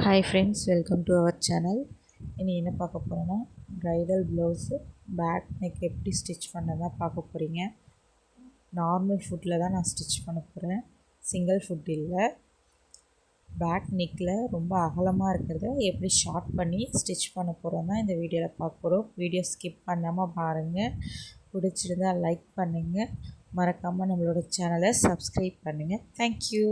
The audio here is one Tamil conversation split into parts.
Hi friends welcome to our channel இனி என்ன பார்க்க போகிறோன்னா ப்ரைடல் ப்ளவுஸு பேக் நெக் எப்படி ஸ்டிச் பண்ணதான் பார்க்க போகிறீங்க நார்மல் ஃபுட்டில் தான் நான் ஸ்டிச் பண்ண போகிறேன் சிங்கிள் ஃபுட் இல்லை. பேக் நெக்கில் ரொம்ப அகலமாக இருக்கிறத எப்படி ஷார்ட் பண்ணி ஸ்டிச் பண்ண போகிறோம் தான் இந்த வீடியோவில் பார்க்க போகிறோம் வீடியோ ஸ்கிப் பண்ணாமல் பாருங்கள் பிடிச்சிருந்தா லைக் பண்ணுங்கள் மறக்காமல் நம்மளோட சேனலை சப்ஸ்கிரைப் பண்ணுங்கள் thank you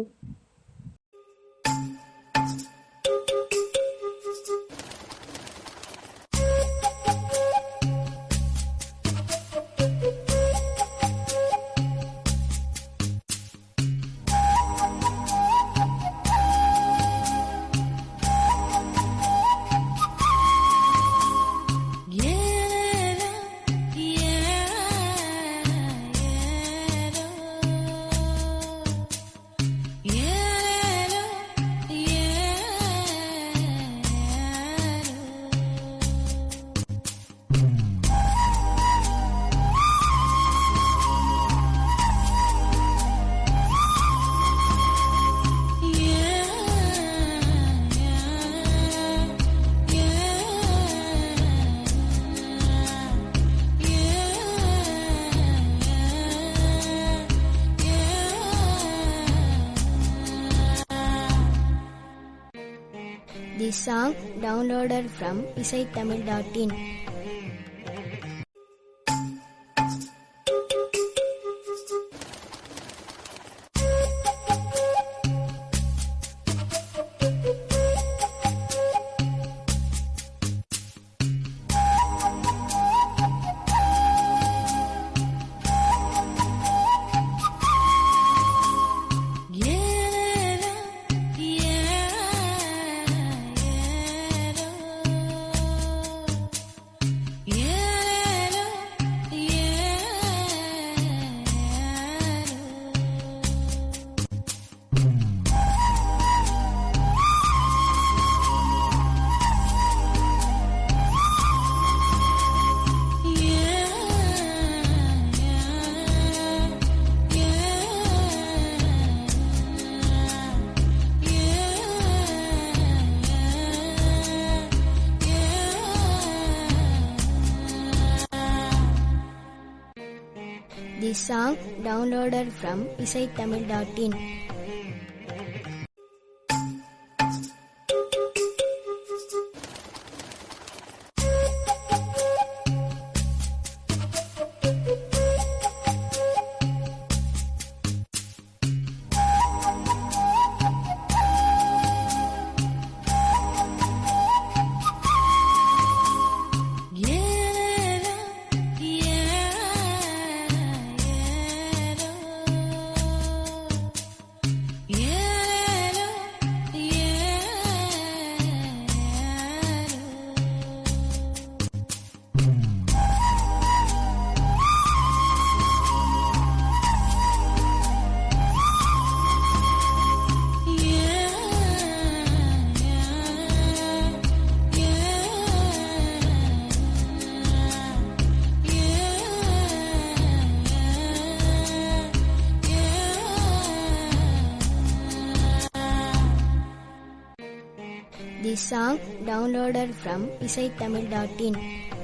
This song downloaded from isaitamil.in. This song downloaded from isaitamil.in. This song downloaded from isaitamil.in.